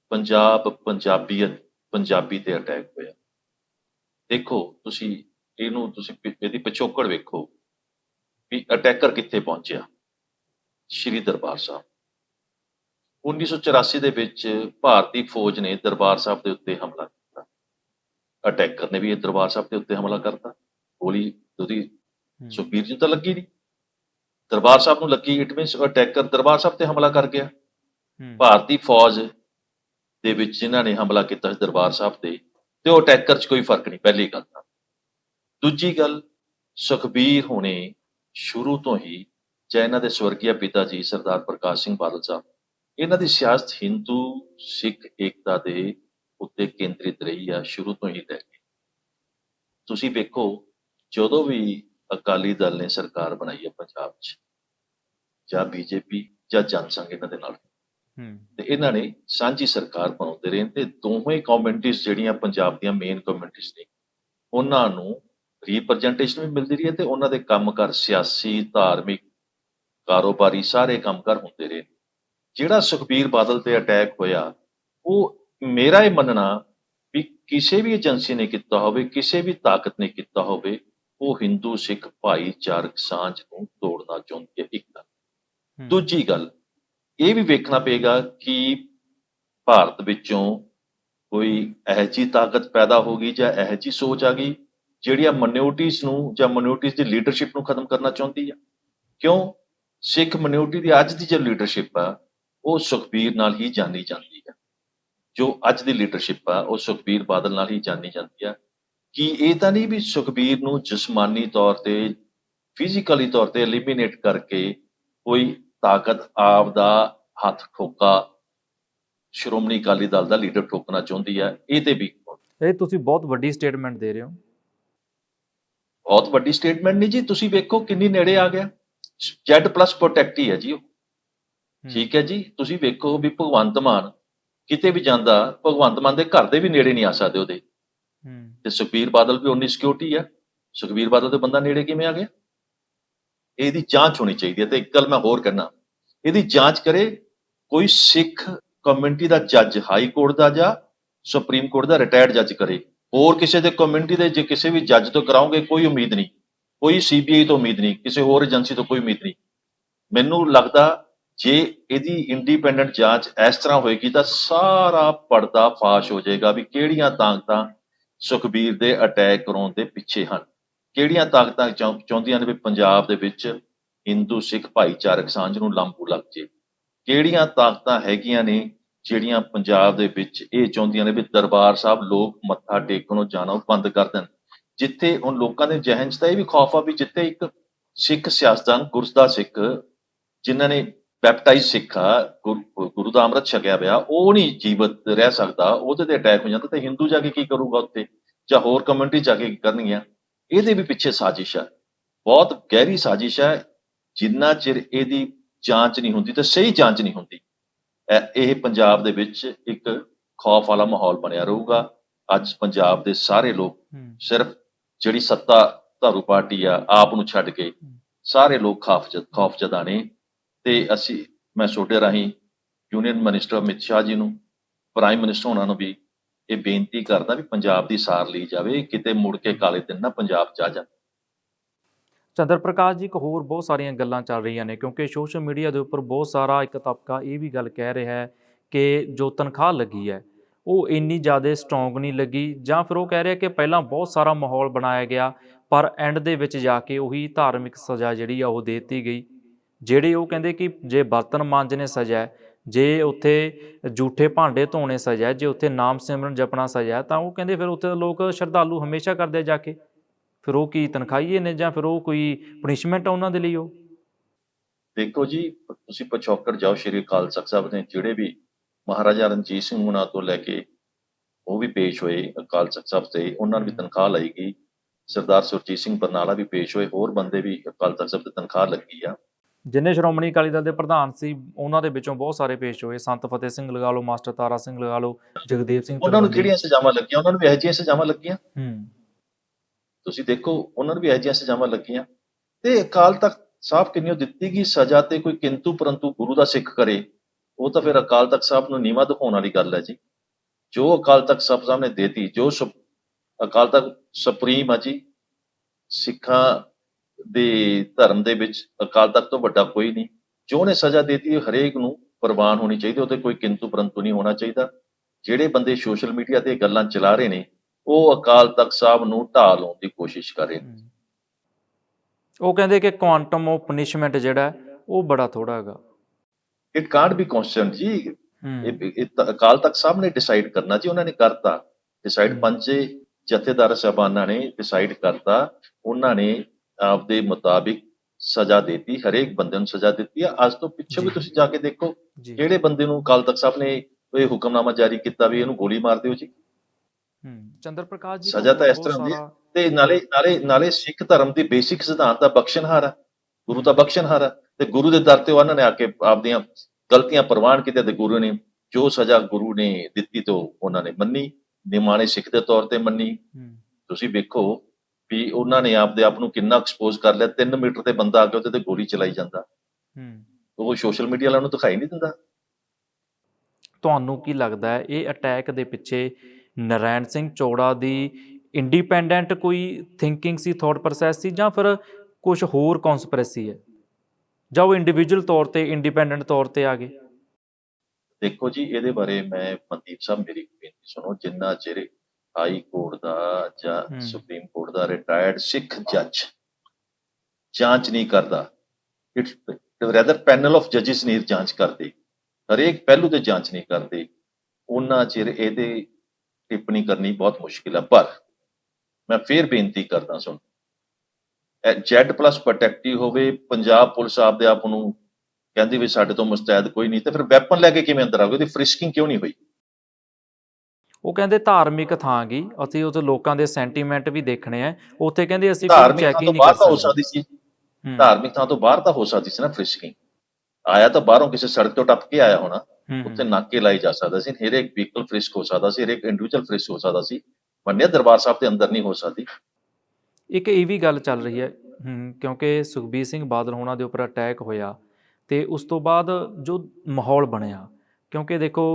ਪੰਜਾਬ ਪੰਜਾਬੀਅਤ ਪੰਜਾਬੀ ਤੇ ਅਟੈਕ ਹੋਇਆ। ਦੇਖੋ ਤੁਸੀਂ ਇਹਨੂੰ ਤੁਸੀਂ ਇਹਦੀ ਪਿਛੋਕੜ ਵੇਖੋ ਵੀ ਅਟੈਕਰ ਕਿੱਥੇ ਪਹੁੰਚਿਆ। ਸ਼੍ਰੀ ਦਰਬਾਰ ਸਾਹਿਬ। 1984 ਦੇ ਵਿੱਚ ਭਾਰਤੀ ਫੌਜ ਨੇ ਦਰਬਾਰ ਸਾਹਿਬ ਦੇ ਉੱਤੇ ਹਮਲਾ ਕੀਤਾ। ਅਟੈਕਰ ਨੇ ਵੀ ਇਹ ਦਰਬਾਰ ਸਾਹਿਬ ਦੇ ਉੱਤੇ ਹਮਲਾ ਕਰਤਾ। ਗੋਲੀ ਉਹਦੀ ਸੁਖਬੀਰ ਜੀ ਤਾਂ ਲੱਗੀ ਨਹੀਂ ਦਰਬਾਰ ਸਾਹਿਬ ਨੂੰ ਲੱਗੀ it means attacker Darbar Sahib ਤੇ ਹਮਲਾ ਕਰ ਗਿਆ। ਭਾਰਤੀ ਫੌਜ ਦੇ ਵਿੱਚ ਜਿਨ੍ਹਾਂ ਨੇ ਹਮਲਾ ਕੀਤਾ ਸੀ ਦਰਬਾਰ ਸਾਹਿਬ ਤੇ ਤੇ ਉਹ ਅਟੈਕਰ 'ਚ ਕੋਈ ਫ਼ਰਕ ਨਹੀਂ ਪਹਿਲੀ ਗੱਲ ਤਾਂ। ਦੂਜੀ ਗੱਲ ਸੁਖਬੀਰ ਹੋਣੇ ਸ਼ੁਰੂ ਤੋਂ ਹੀ ਚਾਹੇ ਇਹਨਾਂ ਦੇ ਸਵਰਗੀय ਪਿਤਾ ਜੀ ਸਰਦਾਰ ਪ੍ਰਕਾਸ਼ ਸਿੰਘ ਬਾਦਲ ਸਾਹਿਬ ਇਹਨਾਂ ਦੀ ਸਿਆਸਤ ਹਿੰਦੂ ਸਿੱਖ ਏਕਤਾ ਦੇ ਉੱਤੇ ਕੇਂਦਰਿਤ ਰਹੀ ਆ ਸ਼ੁਰੂ ਤੋਂ ਹੀ ਲੈ ਕੇ। ਤੁਸੀਂ ਵੇਖੋ ਜਦੋਂ ਵੀ ਅਕਾਲੀ ਦਲ ਨੇ ਸਰਕਾਰ ਬਣਾਈ ਹੈ ਪੰਜਾਬ 'ਚ ਜਾਂ ਬੀਜੇਪੀ ਜਾਂ ਜਨਸੰਘ ਇਹਨਾਂ ਦੇ ਨਾਲ। ਹੂੰ, ਤੇ ਇਹਨਾਂ ਨੇ ਸਾਂਝੀ ਸਰਕਾਰ ਬਣਾਉਂਦੇ ਰਹੇ ਤੇ ਦੋਵੇਂ ਕਮਿਊਨਿਟੀਆਂ ਜਿਹੜੀਆਂ ਪੰਜਾਬ ਦੀਆਂ ਮੇਨ ਕਮਿਊਨਿਟੀਆਂ ਨੇ ਉਹਨਾਂ ਨੂੰ ਰਿਪਰੈਜ਼ੈਂਟੇਸ਼ਨ ਵੀ ਮਿਲਦੀ ਰਹੀ ਹੈ ਤੇ ਉਹਨਾਂ ਦੇ ਕੰਮਕਾਰ ਸਿਆਸੀ ਧਾਰਮਿਕ ਕਾਰੋਬਾਰੀ ਸਾਰੇ ਕੰਮਕਾਰ ਹੁੰਦੇ ਰਹੇ। ਜਿਹੜਾ ਸੁਖਬੀਰ ਬਾਦਲ ਤੇ ਅਟੈਕ ਹੋਇਆ ਉਹ ਮੇਰਾ ਇਹ ਮੰਨਣਾ ਵੀ ਕਿਸੇ ਵੀ ਏਜੰਸੀ ਨੇ ਕੀਤਾ ਹੋਵੇ ਕਿਸੇ ਵੀ ਤਾਕਤ ਨੇ ਕੀਤਾ ਹੋਵੇ ਉਹ ਹਿੰਦੂ ਸਿੱਖ ਭਾਈਚਾਰਕ ਸਾਂਝ ਨੂੰ ਤੋੜਨਾ ਚਾਹੁੰਦੀ ਹੈ ਇੱਕ ਗੱਲ ਹੂੰ, ਦੂਜੀ ਗੱਲ ਇਹ ਵੀ ਵੇਖਣਾ ਪਏਗਾ ਕਿ ਭਾਰਤ ਵਿੱਚੋਂ ਕੋਈ ਇਹੋ ਜਿਹੀ ਤਾਕਤ ਪੈਦਾ ਹੋ ਗਈ ਜਾਂ ਇਹੋ ਜਿਹੀ ਸੋਚ ਆ ਗਈ ਜਿਹੜੀਆਂ ਮਨਿਓਰਟੀਜ਼ ਨੂੰ ਜਾਂ ਮਨਿਓਰਟੀਜ਼ ਦੀ ਲੀਡਰਸ਼ਿਪ ਨੂੰ ਖਤਮ ਕਰਨਾ ਚਾਹੁੰਦੀ ਆ। ਕਿਉਂ? ਸਿੱਖ ਮਨਿਓਰਟੀ ਦੀ ਅੱਜ ਦੀ ਜੋ ਲੀਡਰਸ਼ਿਪ ਆ ਉਹ ਸੁਖਬੀਰ ਨਾਲ ਹੀ ਜਾਣੀ ਜਾਂਦੀ ਆ। ਜੋ ਅੱਜ ਦੀ ਲੀਡਰਸ਼ਿਪ ਆ ਉਹ ਸੁਖਬੀਰ ਬਾਦਲ ਨਾਲ ਹੀ ਜਾਣੀ ਜਾਂਦੀ ਆ। ਕਿ ਇਹ ਤਾਂ ਨਹੀਂ ਵੀ ਸੁਖਬੀਰ ਨੂੰ ਜਿਸਮਾਨੀ ਤੌਰ ਤੇ ਫਿਜ਼ੀਕਲੀ ਤੌਰ ਤੇ ਐਲੀਮੀਨੇਟ ਕਰਕੇ ਕੋਈ ਤਾਕਤ ਆਪ ਦਾ ਹੱਥ ਠੋਕਾ ਸ਼੍ਰੋਮਣੀ ਅਕਾਲੀ ਦਲ ਦਾ ਲੀਡਰ ਠੋਕਣਾ ਚਾਹੁੰਦੀ ਆ ਇਹ ਤੇ ਵੀ ਇਹ ਤੁਸੀਂ ਬਹੁਤ ਵੱਡੀ ਸਟੇਟਮੈਂਟ ਦੇ ਰਹੇ ਹੋ। ਬਹੁਤ ਵੱਡੀ ਸਟੇਟਮੈਂਟ ਨਹੀਂ ਜੀ ਤੁਸੀਂ ਵੇਖੋ ਕਿੰਨੀ ਨੇੜੇ ਆ ਗਿਆ। Z ਪਲੱਸ ਪ੍ਰੋਟੈਕਟ ਹੀ ਹੈ ਜੀ ਉਹ। ਹੂੰ, ਠੀਕ ਹੈ ਜੀ ਤੁਸੀਂ ਵੇਖੋ ਵੀ ਭਗਵੰਤ ਮਾਨ ਕਿਤੇ ਵੀ ਜਾਂਦਾ ਭਗਵੰਤ ਮਾਨ ਦੇ ਘਰ ਦੇ ਵੀ ਨੇੜੇ ਨਹੀਂ ਆ ਸਕਦੇ ਉਹਦੇ। ਹੂੰ, ਤੇ ਸੁਖਬੀਰ ਬਾਦਲ ਵੀ ਉਨੀ ਸਿਕਿਉਰਿਟੀ ਆ। ਸੁਖਬੀਰ ਬਾਦਲ ਦੇ ਬੰਦਾ ਨੇੜੇ ਕਿਵੇਂ ਆ ਗਿਆ? ਇਹਦੀ ਜਾਂਚ ਹੋਣੀ ਚਾਹੀਦੀ ਹੈ ਤੇ ਇੱਕ ਗੱਲ ਮੈਂ ਹੋਰ ਕਹਿਣਾ। ਇਹਦੀ ਜਾਂਚ ਕਰੇ, ਕੋਈ ਸਿੱਖ ਕਮਿਊਨਿਟੀ ਦਾ ਜੱਜ ਹਾਈ ਕੋਰਟ ਦਾ ਜਾਂ ਸੁਪਰੀਮ ਕੋਰਟ ਦਾ ਰਿਟਾਇਰਡ ਜੱਜ ਕਰੇ। ਹੋਰ ਕਿਸੇ ਦੇ ਕਮਿਊਨਿਟੀ ਦੇ ਜੇ ਕਿਸੇ ਵੀ ਜੱਜ ਤੋਂ ਕਰਾਓਗੇ, ਕੋਈ ਉਮੀਦ ਨਹੀਂ। ਕੋਈ ਸੀਬੀਆਈ ਤੋਂ ਉਮੀਦ ਨਹੀਂ, ਕਿਸੇ ਹੋਰ ਏਜੰਸੀ ਤੋਂ ਕੋਈ ਉਮੀਦ ਨਹੀਂ। ਮੈਨੂੰ ਲੱਗਦਾ ਜੇ ਇਹਦੀ ਇੰਡੀਪੈਂਡੈਂਟ ਜਾਂਚ ਇਸ ਤਰ੍ਹਾਂ ਹੋਏਗੀ ਤਾਂ ਸਾਰਾ ਪਰਦਾ ਫਾਸ਼ ਹੋ ਜਾਏਗਾ ਵੀ ਕਿਹੜੀਆਂ ਤਾਕਤਾਂ ਸੁਖਬੀਰ ਦੇ ਅਟੈਕ ਕਰਾਉਣ ਦੇ ਪਿੱਛੇ ਹਨ। ਕਿਹੜੀਆਂ ਤਾਕਤਾਂ ਚਾਹੁੰਦੀਆਂ ਨੇ ਵੀ ਪੰਜਾਬ ਦੇ ਵਿੱਚ ਹਿੰਦੂ, ਸਿੱਖ ਭਾਈਚਾਰਕ ਸਾਂਝ ਨੂੰ ਲਾਂਭੂ ਲੱਗ ਜੇ? ਕਿਹੜੀਆਂ ਤਾਕਤਾਂ ਹੈਗੀਆਂ ਨੇ ਜਿਹੜੀਆਂ ਪੰਜਾਬ ਦੇ ਵਿੱਚ ਇਹ ਚਾਹੁੰਦੀਆਂ ਨੇ ਵੀ ਦਰਬਾਰ ਸਾਹਿਬ ਲੋਕ ਮੱਥਾ ਟੇਕਣੋਂ ਜਾਣਾ ਬੰਦ ਕਰ ਦੇਣ? ਜਿੱਥੇ ਹੁਣ ਲੋਕਾਂ ਦੇ ਜ਼ਿਹਨ 'ਚ ਤਾਂ ਇਹ ਵੀ ਖੌਫ ਆ ਵੀ ਜਿੱਥੇ ਇੱਕ ਸਿੱਖ ਸਿਆਸਤਦਾਨ ਗੁਰਸਦਾ ਸਿੱਖ, ਜਿਨ੍ਹਾਂ ਨੇ ਬੈਪਟਾਈਜ਼ ਸਿੱਖ ਆ ਗੁਰੂ ਗੁਰੂ ਦਾ ਅੰਮ੍ਰਿਤ ਛਕਿਆ ਪਿਆ ਉਹ ਨਹੀਂ ਜੀਵਤ ਰਹਿ ਸਕਦਾ ਉਹਦੇ ਤੇ ਅਟੈਕ ਹੋ ਜਾਂਦਾ ਤੇ ਹਿੰਦੂ ਜਾ ਕੇ ਕੀ ਕਰੂਗਾ ਉੱਥੇ? ਜਾਂ ਹੋਰ ਕਮਿਊਨਿਟੀ ਜਾ ਕੇ ਕੀ ਕਰਨਗੀਆਂ? ਇਹਦੇ ਵੀ ਪਿੱਛੇ ਸਾਜ਼ਿਸ਼ ਹੈ ਬਹੁਤ ਗਹਿਰੀ ਸਾਜ਼ਿਸ਼ ਹੈ ਜਿੰਨਾ ਚਿਰ ਇਹਦੀ ਜਾਂਚ ਨਹੀਂ ਹੁੰਦੀ ਤੇ ਸਹੀ ਜਾਂਚ ਨਹੀਂ ਹੁੰਦੀ ਇਹ- ਪੰਜਾਬ ਦੇ ਵਿੱਚ ਇੱਕ ਖੌਫ ਵਾਲਾ ਮਾਹੌਲ ਬਣਿਆ ਰਹੂਗਾ। ਅੱਜ ਪੰਜਾਬ ਦੇ ਸਾਰੇ ਲੋਕ ਸਿਰਫ ਜਿਹੜੀ ਸੱਤਾ ਧਾਰੂ ਪਾਰਟੀ ਆ ਆਪ ਨੂੰ ਛੱਡ ਕੇ ਸਾਰੇ ਲੋਕ ਖੌਫ ਖੌਫਜਦਾ ਨੇ ਤੇ ਅਸੀਂ, ਮੈਂ ਛੋਟੇ ਰਾਹੀਂ ਯੂਨੀਅਨ ਮਿਨਿਸਟਰ ਅਮਿਤ ਸ਼ਾਹ ਜੀ ਨੂੰ ਪ੍ਰਾਈਮ ਮਿਨਿਸਟਰ ਉਹਨਾਂ ਨੂੰ ਵੀ ਇਹ ਬੇਨਤੀ ਕਰਦਾ ਵੀ ਪੰਜਾਬ ਦੀ ਸਾਰ ਲਈ ਜਾਵੇ ਕਿਤੇ ਮੁੜ ਕੇ ਕਾਲੇ ਦਿਨ ਨਾ ਪੰਜਾਬ ਚ ਆ ਚੰਦਰ ਪ੍ਰਕਾਸ਼ ਜੀ, ਇੱਕ ਹੋਰ ਬਹੁਤ ਸਾਰੀਆਂ ਗੱਲਾਂ ਚੱਲ ਰਹੀਆਂ ਨੇ, ਕਿਉਂਕਿ ਸੋਸ਼ਲ ਮੀਡੀਆ ਦੇ ਉੱਪਰ ਬਹੁਤ ਸਾਰਾ ਇੱਕ ਤਬਕਾ ਇਹ ਵੀ ਗੱਲ ਕਹਿ ਰਿਹਾ ਹੈ ਕਿ ਜੋ ਤਨਖਾਹ ਲੱਗੀ ਹੈ, ਉਹ ਇੰਨੀ ਜ਼ਿਆਦਾ ਸਟਰੋਂਗ ਨਹੀਂ ਲੱਗੀ, ਜਾਂ ਫਿਰ ਉਹ ਕਹਿ ਰਿਹਾ ਕਿ ਪਹਿਲਾਂ ਬਹੁਤ ਸਾਰਾ ਮਾਹੌਲ ਬਣਾਇਆ ਗਿਆ, ਪਰ ਐਂਡ ਦੇ ਵਿੱਚ ਜਾ ਕੇ ਉਹੀ ਧਾਰਮਿਕ ਸਜ਼ਾ ਜਿਹੜੀ ਆ ਉਹ ਦੇ ਦਿੱਤੀ ਗਈ। ਜਿਹੜੇ ਉਹ ਕਹਿੰਦੇ ਕਿ ਜੇ ਬਰਤਨ ਮਾਂਜਣੇ ਸਜ਼ਾ ਜੇ ਉੱਥੇ ਝੂਠੇ ਭਾਂਡੇ ਧੋਣੇ ਸਜ਼ਾ ਜੇ ਉੱਥੇ ਨਾਮ ਸਿਮਰਨ ਜਪਣਾ ਸਜ਼ਾ ਤਾਂ ਉਹ ਕਹਿੰਦੇ ਫਿਰ ਉੱਥੇ ਲੋਕ ਸ਼ਰਧਾਲੂ ਹਮੇਸ਼ਾ ਕਰਦੇ ਜਾ ਕੇ। ਫਿਰ ਉਹ ਕੀ ਤਨਖਾਹੀਏ ਨੇ ਜਾਂ ਫਿਰ ਉਹ ਕੋਈ ਪਨਿਸ਼ਮੈਂਟ ਉਹਨਾਂ ਦੇ ਲਈ ਉਹ? ਦੇਖੋ ਜੀ ਤੁਸੀਂ ਪਿਛੋਕੜ ਜਾਓ ਸ਼੍ਰੀ ਅਕਾਲ ਤਖਤ ਸਾਹਿਬ ਨੇ ਜਿਹੜੇ ਵੀ ਮਹਾਰਾਜਾ ਰਣਜੀਤ ਸਿੰਘ ਉਹਨਾਂ ਤੋਂ ਲੈ ਕੇ ਉਹ ਵੀ ਪੇਸ਼ ਹੋਏ ਅਕਾਲ ਤਖਤ ਸਾਹਿਬ ਤੇ ਉਹਨਾਂ ਨੂੰ ਵੀ ਤਨਖਾਹ ਲਈ ਗਈ। ਸਰਦਾਰ ਸੁਰਜੀਤ ਸਿੰਘ ਬਰਨਾਲਾ ਵੀ ਪੇਸ਼ ਹੋਏ ਹੋਰ ਬੰਦੇ ਵੀ ਅਕਾਲ ਤਖਤ ਸਾਹਿਬ ਤੇ ਤਨਖਾਹ ਲੱਗੀ ਆ। ਜਿੰਨੇ ਸ਼੍ਰੋਮਣੀ ਅਕਾਲੀ ਦਲ ਦੇ ਪ੍ਰਧਾਨ ਸੀ ਉਹਨਾਂ ਦੇ ਵਿੱਚੋਂ ਬਹੁਤ ਸਾਰੇ ਪੇਸ਼ ਹੋਏ। ਸੰਤ ਫਤਿਹ ਸਿੰਘ ਲਗਾ ਲਓ ਮਾਸਟਰ ਤਾਰਾ ਸਿੰਘ ਲਗਾ ਲਓ ਜਗਦੇਵ ਸਿੰਘ ਉਹਨਾਂ ਨੂੰ। ਕਿਹੜੀਆਂ ਸਜ਼ਾਵਾਂ ਲੱਗੀਆਂ? ਉਹਨਾਂ ਨੂੰ ਵੀ ਇਹੋ ਜਿਹੀਆਂ ਸਜ਼ਾਵਾਂ ਲੱਗੀਆਂ? ਹੂੰ। ਤੁਸੀਂ ਦੇਖੋ ਉਹਨਾਂ ਨੂੰ ਵੀ ਇਹੋ ਜਿਹੀਆਂ ਸਜ਼ਾਵਾਂ ਲੱਗੀਆਂ। ਤੇ ਅਕਾਲ ਤਖਤ ਸਾਹਿਬ ਕਿੰਨੀ ਦਿੱਤੀ ਗਈ ਸਜ਼ਾ ਤੇ ਕੋਈ ਕਿੰਤੂ ਪਰੰਤੂ ਗੁਰੂ ਦਾ ਸਿੱਖ ਕਰੇ ਉਹ ਤਾਂ ਫਿਰ ਅਕਾਲ ਤਖਤ ਸਾਹਿਬ ਨੂੰ ਨੀਵਾ ਦਿਖਾਉਣ ਵਾਲੀ ਗੱਲ ਹੈ ਜੀ। ਜੋ ਅਕਾਲ ਤਖਤ ਸਾਹਿਬ ਨੇ ਦੇਤੀ ਜੋ ਅਕਾਲ ਤਖਤ ਸੁਪਰੀਮ ਆ ਜੀ ਸਿੱਖਾਂ ਦੇ ਧਰਮ ਦੇ ਵਿੱਚ ਅਕਾਲ ਤਖਤ ਤੋਂ ਵੱਡਾ ਕੋਈ ਨਹੀਂ। ਜੋ ਨੇ ਸਜ਼ਾ ਦੇਤੀ ਹਰੇਕ ਨੂੰ ਪ੍ਰਵਾਨ ਹੋਣੀ ਚਾਹੀਦੀ ਉਹਤੇ ਕੋਈ ਕਿੰਤੂ ਪਰੰਤੂ ਨਹੀਂ ਹੋਣਾ ਚਾਹੀਦਾ। ਜਿਹੜੇ ਬੰਦੇ ਸੋਸ਼ਲ ਮੀਡੀਆ ਤੇ ਗੱਲਾਂ ਚਲਾ ਰਹੇ ਨੇ ਉਹ ਅਕਾਲ ਤਖਤ ਸਾਹਿਬ ਨੂੰ ਢਾਹ ਲਾਉਣ ਦੀ ਕੋਸ਼ਿਸ਼ ਕਰ ਰਹੇ ਨੇ। ਉਹ ਕਹਿੰਦੇ ਕਿ ਕੁਆਂਟਮ ਆਫ ਪਨਿਸ਼ਮੈਂਟ ਜਿਹੜਾ ਉਹ ਬੜਾ ਥੋੜਾ ਹੈਗਾ। ਇਟ ਕਾਂਟ ਬੀ ਕਨਸਟੈਂਟ ਜੀ। ਇਹ ਅਕਾਲ ਤਖਤ ਸਾਹਿਬ ਨੇ ਡਿਸਾਈਡ ਕਰਨਾ ਜੀ ਉਹਨਾਂ ਨੇ ਕਰਤਾ। ਡਿਸਾਈਡ। ਪੰਜੇ ਜਥੇਦਾਰ ਸਾਹਿਬਾਨਾਂ ਨੇ ਡਿਸਾਈਡ ਕਰਤਾ ਉਹਨਾਂ ਨੇ ਆਪਦੇ ਮੁਤਾਬਿਕ ਸਜ਼ਾ ਦਿੱਤੀ ਹਰੇਕ ਬੰਦੇ ਨੂੰ ਸਜ਼ਾ ਦਿੱਤੀ ਹੈ ਅੱਜ ਤੋਂ ਪਿੱਛੇ ਵੀ। ਤੁਸੀਂ ਜਾ ਕੇ ਦੇਖੋ ਜੀ। ਕਿਹੜੇ ਬੰਦੇ ਨੂੰ ਅਕਾਲ ਤਖਤ ਸਾਹਿਬ ਨੇ ਇਹ ਹੁਕਮਨਾਮਾ ਜਾਰੀ ਕੀਤਾ ਵੀ ਇਹਨੂੰ ਗੋਲੀ ਮਾਰ ਦਿਓ ਜੀ? ਹੂੰ ਚੰਦਰ ਪ੍ਰਕਾਸ਼ ਜੀ ਸਜ਼ਾ ਤਾਂ ਇਸ ਤਰ੍ਹਾਂ। ਸਾਰਾ- ਤੇ ਨਾਲੇ ਨਾਲੇ ਨਾਲੇ ਸਿੱਖ ਧਰਮ ਦੀ ਬੇਸਿਕ ਸਿਧਾਂਤ ਦਾ ਬਖਸ਼ਣਹਾਰ ਆ। ਗੁਰੂ ਦਾ ਬਖਸ਼ਣਹਾਰ ਆ। ਤੇ ਗੁਰੂ ਦੇ ਦਰ ਤੇ ਉਹਨਾਂ ਨੇ ਆ ਕੇ ਆਪਦੀਆਂ ਗਲਤੀਆਂ ਪ੍ਰਵਾਨ ਕੀਤੀਆਂ ਤੇ ਗੁਰੂ ਨੇ ਜੋ ਸਜ਼ਾ ਗੁਰੂ ਨੇ ਦਿੱਤੀ ਤੇ ਉਹ ਉਹਨਾਂ ਨੇ ਮੰਨੀ। ਨਿਮਾਣੇ ਸਿੱਖ ਦੇ ਤੌਰ ਤੇ ਮੰਨੀ। ਤੁਸੀਂ ਵੇਖੋ ਵੀ ਉਹਨਾਂ ਨੇ ਆਪਦੇ ਆਪ ਨੂੰ ਕਿੰਨਾ ਐਕਸਪੋਜ਼ ਕਰ ਲਿਆ 3 ਮੀਟਰ ਤੇ ਬੰਦਾ ਆ ਕੇ ਉਹਦੇ ਤੇ ਗੋਲੀ ਚਲਾਈ ਜਾਂਦਾ। ਹੂੰ। ਉਹ ਸੋਸ਼ਲ ਮੀਡੀਆ ਵਾਲਿਆਂ ਨੂੰ ਦਿਖਾਈ ਨਹੀਂ ਦਿੰਦਾ। ਤੁਹਾਨੂੰ ਕੀ ਲੱਗਦਾ ਹੈ ਇਹ ਅਟੈਕ ਦੇ ਪਿੱਛੇ ਨਰੈਣ ਸਿੰਘ ਚੋੜਾ ਦੀ ਇੰਡੀਪੈਂਡੈਂਟ ਕੋਈ ਥਿੰਕਿੰਗ ਸੀ ਥਾਟ ਪ੍ਰੋਸੈਸ ਸੀ ਜਾਂ ਫਿਰ ਕੁਝ ਹੋਰ ਕਨਸਪੀਰੇਸੀ ਹੈ? ਜਾਂ ਉਹ ਇੰਡੀਵਿਜੂਅਲ ਤੌਰ ਤੇ ਇੰਡੀਪੈਂਡੈਂਟ ਤੌਰ ਤੇ ਆ ਗਏ? ਦੇਖੋ ਜੀ ਇਹਦੇ ਬਾਰੇ ਮੈਂ ਮਨਦੀਪ ਸਾਹਿਬ ਮੇਰੀ ਬੇਨਤੀ ਸੁਣੋ ਜਿੰਨਾ ਚਿਰ ਹਾਈ ਕੋਰਟ ਦਾ ਜਾਂ। ਸੁਪਰੀਮ ਕੋਰਟ ਦਾ ਰਿਟਾਇਰਡ ਸਿੱਖ ਜੱਜ ਜਾਂਚ ਨਹੀਂ ਕਰਦਾ। ਇਟਸ ਰੈਦਰ ਪੈਨਲ ਆਫ ਜੱਜਿਸ ਨਹੀਂ ਜਾਂਚ ਕਰਦੇ। ਹਰੇਕ ਪਹਿਲੂ ਤੇ ਜਾਂਚ ਨਹੀਂ ਕਰਦੇ। ਉਹਨਾਂ ਚਿਰ ਇਹਦੇ ਟਿੱਪਣੀ ਕਰਨੀ ਬਹੁਤ ਮੁਸ਼ਕਿਲ ਹੈ ਪਰ ਮੈਂ ਫੇਰ ਬੇਨਤੀ ਕਰਦਾ ਸੁਣ ਜੈਡ ਪਲੱਸ ਪ੍ਰੋਟੈਕਟਿਵ ਹੋਵੇ ਪੰਜਾਬ ਪੁਲਿਸ ਆਪਦੇ ਆਪ ਨੂੰ ਕਹਿੰਦੀ ਵੀ ਸਾਡੇ ਤੋਂ ਮੁਸਤੈਦ ਕੋਈ ਨਹੀਂ ਤੇ ਫਿਰ ਵੈਪਨ ਲੈ ਕੇ ਕਿਵੇਂ ਅੰਦਰ ਆਓਗੇ ਉਹਦੀ ਫ੍ਰਿਸਕਿੰਗ ਕਿਉਂ ਨਹੀਂ ਹੋਈ? ਉਹ ਕਹਿੰਦੇ ਧਾਰਮਿਕ ਥਾਂ ਗਈ ਅਸੀਂ ਉੱਥੇ ਲੋਕਾਂ ਦੇ ਸੈਂਟੀਮੈਂਟ ਵੀ ਦੇਖਣੇ ਆ ਉੱਥੇ ਕਹਿੰਦੇ ਅਸੀਂ ਕੋਈ ਚੈਕਿੰਗ ਨਹੀਂ ਕਰ ਸਕਦੇ। ਧਾਰਮਿਕ ਥਾਂ ਤੋਂ ਬਾਹਰ ਤਾਂ ਹੋ ਸਕਦੀ ਸੀ ਨਾ ਫ੍ਰਿਸਕਿੰਗ ਆਇਆ ਤਾਂ ਬਾਹਰੋਂ ਕਿਸੇ ਸੜਕ ਤੋਂ ਟੱਪ ਕੇ ਆਇਆ ਹੋਣਾ। ਉੱਥੇ ਨਾਕੇ ਲਾਈ ਜਾ ਸਕਦਾ ਸੀ। ਹਰੇਕ ਵਹੀਕਲ ਫ੍ਰਿਸਕ ਹੋ ਸਕਦਾ ਸੀ ਹਰੇਕ ਇੰਡੀਵਿਜੂਅਲ ਫ੍ਰਿਸਕ ਹੋ ਸਕਦਾ ਸੀ। ਮੰਨਿਆ ਦਰਬਾਰ ਸਾਹਿਬ ਦੇ ਅੰਦਰ ਨਹੀਂ ਹੋ ਸਕਦੀ। ਇੱਕ ਇਹ ਵੀ ਗੱਲ ਚੱਲ ਰਹੀ ਹੈ ਕਿਉਂਕਿ ਸੁਖਬੀਰ ਸਿੰਘ ਬਾਦਲ ਹੋਣਾ ਦੇ ਉੱਪਰ ਅਟੈਕ ਹੋਇਆ ਤੇ ਉਸ ਤੋਂ ਬਾਅਦ ਜੋ ਮਾਹੌਲ ਬਣਿਆ ਕਿਉਂਕਿ ਦੇਖੋ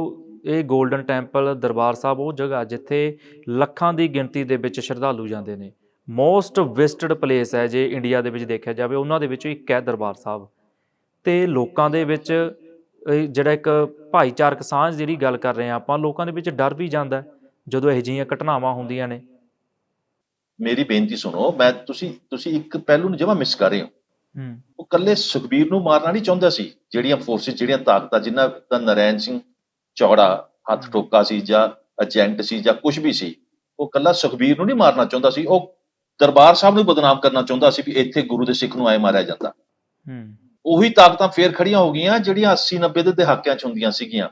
ਇਹ 골ਡਨ ਟੈਂਪਲ ਦਰਬਾਰ ਸਾਹਿਬ ਉਹ ਜਗ੍ਹਾ ਜਿੱਥੇ ਲੱਖਾਂ ਦੀ ਗਿਣਤੀ ਦੇ ਵਿੱਚ ਸ਼ਰਧਾਲੂ ਜਾਂਦੇ ਨੇ। ਮੋਸਟ ਵਿਜ਼ਿਟਡ ਪਲੇਸ ਹੈ ਜੇ ਇੰਡੀਆ ਦੇ ਵਿੱਚ ਦੇਖਿਆ ਜਾਵੇ ਉਹਨਾਂ ਦੇ ਵਿੱਚੋਂ ਇੱਕ ਹੈ ਦਰਬਾਰ ਸਾਹਿਬ। ਤੇ ਲੋਕਾਂ ਦੇ ਵਿੱਚ ਜਿਹੜਾ ਇੱਕ ਭਾਈਚਾਰਕ ਸਾਂਝ ਜਿਹੜੀ ਗੱਲ ਕਰ ਰਹੇ ਆ ਆਪਾਂ ਲੋਕਾਂ ਦੇ ਵਿੱਚ ਡਰ ਵੀ ਜਾਂਦਾ ਜਦੋਂ ਇਹੋ ਜਿਹੀਆਂ ਘਟਨਾਵਾਂ ਹੁੰਦੀਆਂ ਨੇ। ਮੇਰੀ ਬੇਨਤੀ ਸੁਣੋ ਮੈਂ ਤੁਸੀਂ ਤੁਸੀਂ ਇੱਕ ਪਹਿਲੂ ਨੂੰ ਜਮਾ ਮਿਸ ਕਰ ਰਹੇ ਹੋ। ਹੂੰ। ਉਹ ਕੱਲੇ ਸੁਖਬੀਰ ਨੂੰ ਮਾਰਨਾ ਨਹੀਂ ਚਾਹੁੰਦਾ ਸੀ ਜਿਹੜੀਆਂ ਫੋਰਸਿਸ ਜਿਹੜੀਆਂ ਤਾਕਤਾਂ ਜਿਨ੍ਹਾਂ ਦਾ ਨਰੈਣ ਸਿੰਘ ਚੌੜਾ ਹੱਥ ਠੋਕਾ ਸੀ ਜਾਂ ਏਜੰਟ ਸੀ ਜਾਂ ਕੁਝ ਵੀ ਸੀ ਉਹ ਕੱਲਾ ਸੁਖਬੀਰ ਨੂੰ ਨਹੀਂ ਮਾਰਨਾ ਚਾਹੁੰਦਾ ਸੀ ਉਹ ਦਰਬਾਰ ਸਾਹਿਬ ਨੂੰ ਬਦਨਾਮ ਕਰਨਾ ਚਾਹੁੰਦਾ ਸੀ ਵੀ ਇੱਥੇ ਗੁਰੂ ਦੇ ਸਿੱਖ ਨੂੰ ਆਏ ਮਾਰਿਆ ਜਾਂਦਾ। ਹੂੰ। ਉਹੀ ਤਾਕਤਾਂ ਫੇਰ ਖੜੀਆਂ ਹੋ ਗਈਆਂ ਜਿਹੜੀਆਂ 80 90 ਦੇ ਦਹਾਕਿਆਂ ਚ ਹੁੰਦੀਆਂ ਸੀਗੀਆਂ।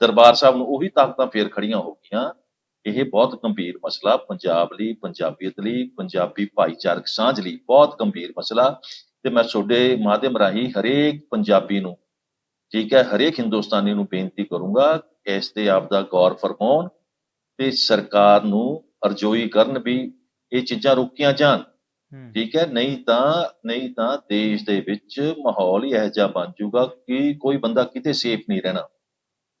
ਦਰਬਾਰ ਸਾਹਿਬ ਨੂੰ ਉਹੀ ਤਾਕਤਾਂ ਫੇਰ ਖੜੀਆਂ ਹੋ ਗਈਆਂ। ਇਹ ਬਹੁਤ ਗੰਭੀਰ ਮਸਲਾ ਪੰਜਾਬ ਲਈ ਪੰਜਾਬੀਅਤ ਲਈ ਪੰਜਾਬੀ ਭਾਈਚਾਰਕ ਸਾਂਝ ਲਈ ਬਹੁਤ ਗੰਭੀਰ ਮਸਲਾ। ਤੇ ਮੈਂ ਤੁਹਾਡੇ ਮਾਧਿਅਮ ਰਾਹੀਂ ਹਰੇਕ ਪੰਜਾਬੀ ਨੂੰ ਠੀਕ ਹੈ ਹਰੇਕ ਹਿੰਦੁਸਤਾਨੀ ਨੂੰ ਬੇਨਤੀ ਕਰੂੰਗਾ ਇਸ ਤੇ ਆਪ ਦਾ ਗੌਰ ਫਰਮਾਉਣ ਤੇ ਸਰਕਾਰ ਨੂੰ ਅਰਜ਼ੋਈ ਕਰਨ ਵੀ ਇਹ ਚੀਜ਼ਾਂ ਰੋਕੀਆਂ ਜਾਣ। ਠੀਕ ਹੈ ਨਹੀਂ ਤਾਂ ਨਹੀਂ ਤਾਂ ਦੇਸ਼ ਦੇ ਵਿੱਚ ਮਾਹੌਲ ਹੀ ਇਹੋ ਜਿਹਾ ਬਣ ਜਾਊਗਾ ਕਿ ਕੋਈ ਬੰਦਾ ਕਿਤੇ ਸੇਫ ਨਹੀਂ ਰਹਿਣਾ।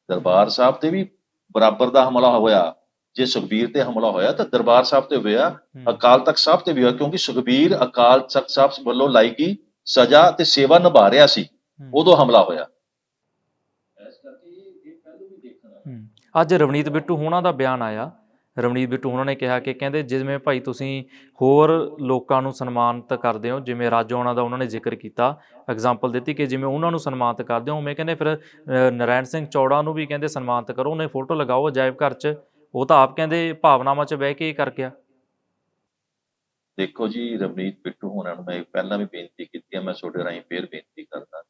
ਦਰਬਾਰ ਸਾਹਿਬ ਤੇ ਵੀ ਬਰਾਬਰ ਦਾ ਹਮਲਾ ਹੋਇਆ। ਜੇ ਸੁਖਬੀਰ ਤੇ ਹਮਲਾ ਹੋਇਆ ਤਾਂ ਦਰਬਾਰ ਸਾਹਿਬ ਤੇ ਹੋਇਆ ਅਕਾਲ ਤਖਤ ਸਾਹਿਬ ਤੇ ਵੀ ਹੋਇਆ ਕਿਉਂਕਿ ਸੁਖਬੀਰ ਅਕਾਲ ਤਖਤ ਸਾਹਿਬ ਵੱਲੋਂ ਲਾਈ ਗਈ ਸਜ਼ਾ ਤੇ ਸੇਵਾ ਨਿਭਾ ਰਿਹਾ ਸੀ। ਉਦੋਂ ਹਮਲਾ ਹੋਇਆ ਇਸ ਕਰਕੇ ਇਹ ਪਹਿਲੂ ਵੀ ਦੇਖਣਾ ਹੂੰ। ਅੱਜ ਰਵਨੀਤ ਬਿੱਟੂ ਹੋਣਾ ਦਾ ਬਿਆਨ ਆਇਆ। ਰਵਨੀਤ ਬਿੱਟੂ ਉਹਨਾਂ ਨੇ ਕਿਹਾ ਕਿ ਕਹਿੰਦੇ ਜਿਵੇਂ ਭਾਈ ਤੁਸੀਂ ਹੋਰ ਲੋਕਾਂ ਨੂੰ ਸਨਮਾਨਿਤ ਕਰਦੇ ਹੋ ਜਿਵੇਂ ਰਾਜੋ ਦਾ ਉਹਨਾਂ ਨੇ ਜ਼ਿਕਰ ਕੀਤਾ ਐਗਜ਼ਾਮਪਲ ਦਿੱਤੀ ਕਿ ਜਿਵੇਂ ਉਹਨਾਂ ਨੂੰ ਸਨਮਾਨਿਤ ਕਰਦੇ ਹੋ ਉਵੇਂ ਕਹਿੰਦੇ ਫਿਰ ਅ, ਸਿੰਘ ਚੌੜਾ ਨੂੰ ਵੀ ਕਹਿੰਦੇ ਸਨਮਾਨਿਤ ਕਰੋ ਉਹਨੇ ਫੋਟੋ ਲਗਾਓ ਅਜਾਇਬ ਘਰ 'ਚ ਉਹ ਤਾਂ ਆਪ ਕਹਿੰਦੇ ਭਾਵਨਾਵਾਂ 'ਚ ਬਹਿ ਕੇ ਹੀ ਕਰ ਗਿਆ। ਦੇਖੋ ਜੀ ਰਵਨੀਤ ਬਿੱਟੂ ਹੋਣਾ ਨੂੰ ਮੈਂ ਪਹਿਲਾਂ ਵੀ ਬੇਨਤੀ ਕੀਤੀ ਹੈ ਮੈਂ ਤੁਹਾਡੇ ਰਾਹੀਂ ਫੇਰ ਬੇਨਤੀ ਕਰਦਾ।